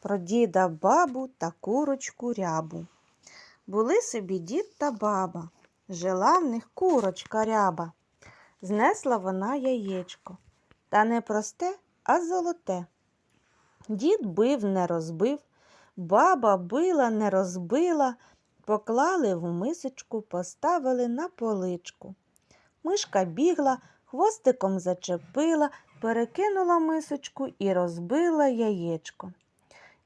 про діда бабу та курочку рябу. Були собі дід та баба, жила в них курочка ряба. Знесла вона яєчко, та не просте, а золоте. Дід бив, не розбив, баба била, не розбила, поклали в мисочку, поставили на поличку. Мишка бігла, хвостиком зачепила, перекинула мисочку і розбила яєчко.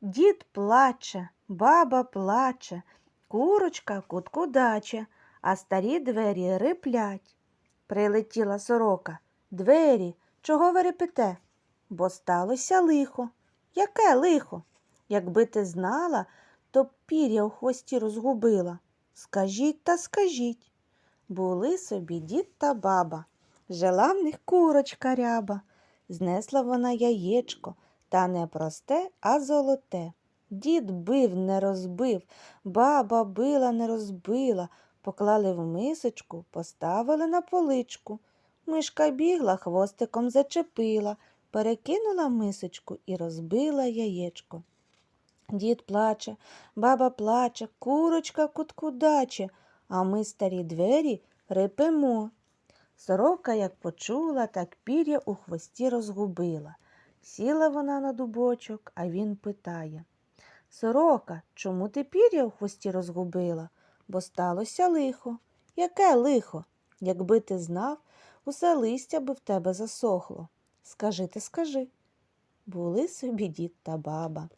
Дід плаче, баба плаче, курочка кутку даче, а старі двері риплять. Прилетіла сорока. Двері, чого ви репете? Бо сталося лихо. Яке лихо? Якби ти знала, то пір'я у хвості розгубила. Скажіть та скажіть. Були собі дід та баба. Жила в них курочка ряба. Знесла вона яєчко, та не просте, а золоте. Дід бив, не розбив, баба била, не розбила, поклали в мисочку, поставили на поличку. Мишка бігла, хвостиком зачепила, перекинула мисочку і розбила яєчко. Дід плаче, баба плаче, курочка кутку даче, а ми старі двері рипемо. Сорока, як почула, так пір'я у хвості розгубила. Сіла вона на дубочок, а він питає Сорока, чому ти пір'я у хвості розгубила? Бо сталося лихо. Яке лихо? Якби ти знав, усе листя би в тебе засохло. Скажи ти скажи. Були собі дід та баба.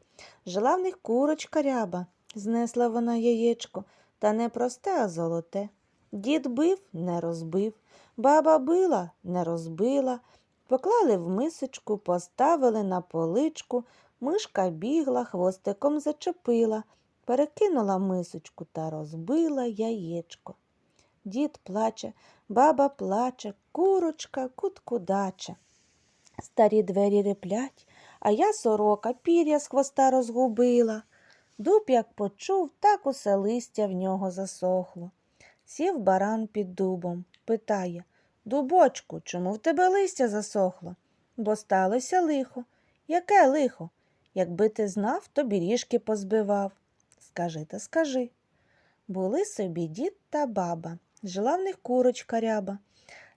Жила в них курочка ряба, знесла вона яєчко, та не просте, а золоте. Дід бив, не розбив, баба била, не розбила. Поклали в мисочку, поставили на поличку, мишка бігла, хвостиком зачепила, перекинула мисочку та розбила яєчко. Дід плаче, баба плаче, курочка кутку даче. Старі двері реплять, а я сорока пір'я з хвоста розгубила. Дуб, як почув, так усе листя в нього засохло. Сів баран під дубом, питає Дубочку, чому в тебе листя засохло? Бо сталося лихо. Яке лихо? Якби ти знав, то біріжки позбивав. Скажи та скажи. Були собі дід та баба, жила в них курочка ряба.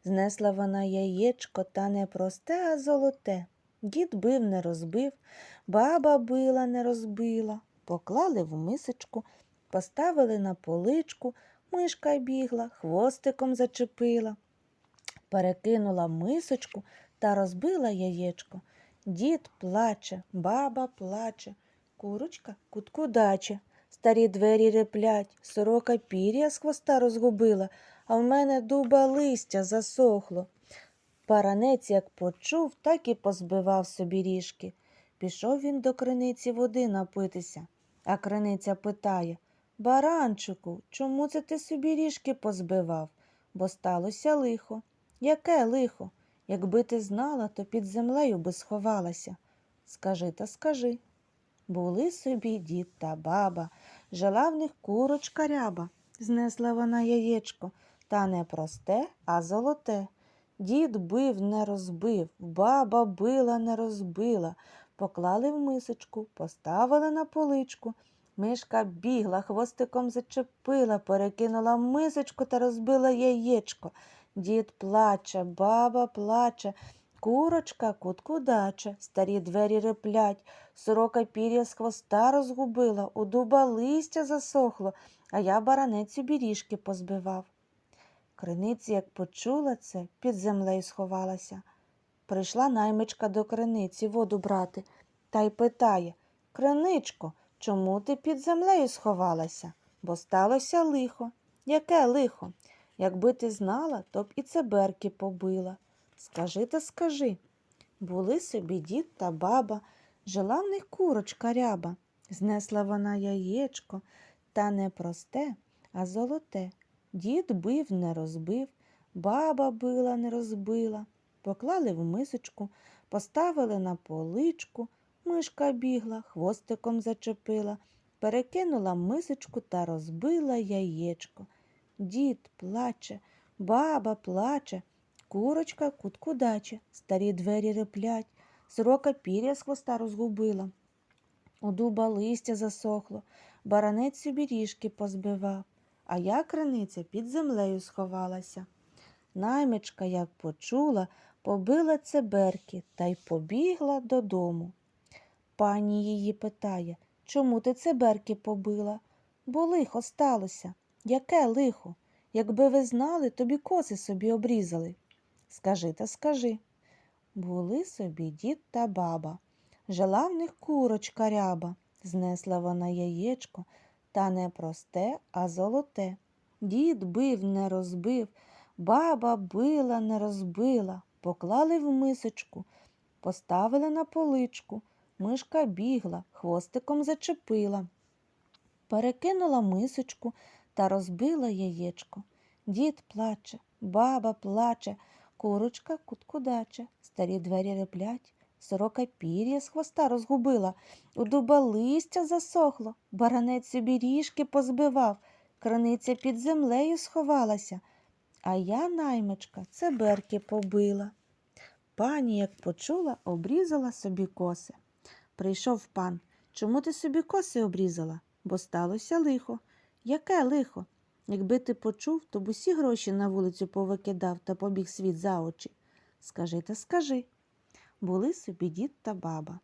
Знесла вона яєчко та не просте, а золоте. Дід бив, не розбив, баба била, не розбила. Поклали в мисочку, поставили на поличку, мишка бігла, хвостиком зачепила. Перекинула мисочку та розбила яєчко. Дід плаче, баба плаче, курочка кутку даче. Старі двері реплять, сорока пір'я з хвоста розгубила, а в мене дуба листя засохло. Паранець, як почув, так і позбивав собі ріжки. Пішов він до криниці води напитися, а криниця питає Баранчику, чому це ти собі ріжки позбивав? Бо сталося лихо. Яке лихо? Якби ти знала, то під землею би сховалася. Скажи та скажи. Були собі дід та баба, жила в них курочка ряба. Знесла вона яєчко, та не просте, а золоте. Дід бив, не розбив, баба била, не розбила. Поклали в мисочку, поставили на поличку. Мишка бігла, хвостиком зачепила, перекинула мисочку та розбила яєчко. Дід плаче, баба плаче, курочка кутку даче, старі двері реплять, сорока пір'я з хвоста розгубила, у дуба листя засохло, а я баранецю біріжки позбивав. Криниці, як почула це, під землею сховалася. Прийшла наймичка до криниці воду брати та й питає Криничко, чому ти під землею сховалася? Бо сталося лихо. Яке лихо? Якби ти знала, то б і цеберки побила. Скажи та скажи. Були собі дід та баба, жила в них курочка ряба. Знесла вона яєчко, та не просте, а золоте. Дід бив, не розбив, баба била, не розбила. Поклали в мисочку, поставили на поличку, мишка бігла, хвостиком зачепила, перекинула мисочку та розбила яєчко. Дід плаче, баба плаче, курочка кутку даче, старі двері реплять, сорока пір'я з хвоста розгубила. У дуба листя засохло, баранець собі ріжки позбивав, а я криниця під землею сховалася. Наймичка, як почула, побила цеберки та й побігла додому. Пані її питає, чому ти цеберки побила? Бо лихо сталося. Яке лихо? Якби ви знали, тобі коси собі обрізали. Скажи та скажи. Були собі дід та баба. Жила в них курочка ряба. Знесла вона яєчко, та не просте, а золоте. Дід бив, не розбив, баба била, не розбила, поклали в мисочку, поставили на поличку. Мишка бігла, хвостиком зачепила. Перекинула мисочку та розбила яєчко. Дід плаче, баба плаче, курочка куткудаче, старі двері реплять, сорока пір'я з хвоста розгубила, у дуба листя засохло, баранець собі ріжки позбивав, краниця під землею сховалася, а я, наймичка, цеберки побила. Пані, як почула, обрізала собі коси. Прийшов пан. Чому ти собі коси обрізала? Бо сталося лихо. Яке лихо? Якби ти почув, то б усі гроші на вулицю повикидав та побіг світ за очі. Скажи та скажи. Були собі дід та баба.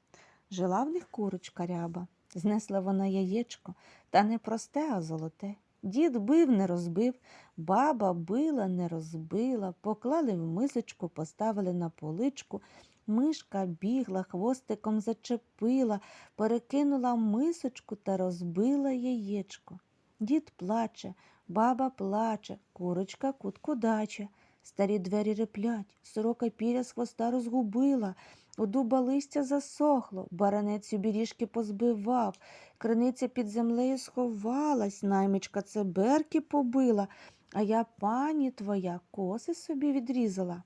Жила в них курочка ряба. Знесла вона яєчко, та не просте, а золоте. Дід бив, не розбив, баба била, не розбила, поклали в мисочку, поставили на поличку. Мишка бігла, хвостиком зачепила, перекинула мисочку та розбила яєчко. Дід плаче, баба плаче, курочка куткудаче. Старі двері реплять, сорока піря з хвоста розгубила, у дуба листя засохло, баранець собі ріжки позбивав, криниця під землею сховалась, наймичка цеберки побила, а я пані твоя коси собі відрізала.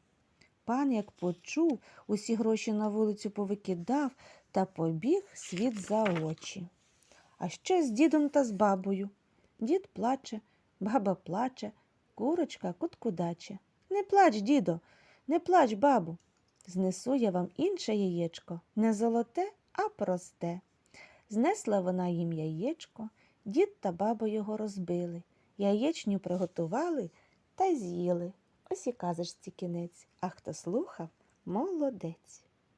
Пан, як почув, усі гроші на вулицю повикидав та побіг світ за очі. А що з дідом та з бабою? Дід плаче, баба плаче, курочка куткудаче. Не плач, дідо, не плач, бабу. Знесу я вам інше яєчко, не золоте, а просте. Знесла вона їм яєчко, дід та баба його розбили, яєчню приготували та з'їли. Ось і казочці кінець, а хто слухав, молодець.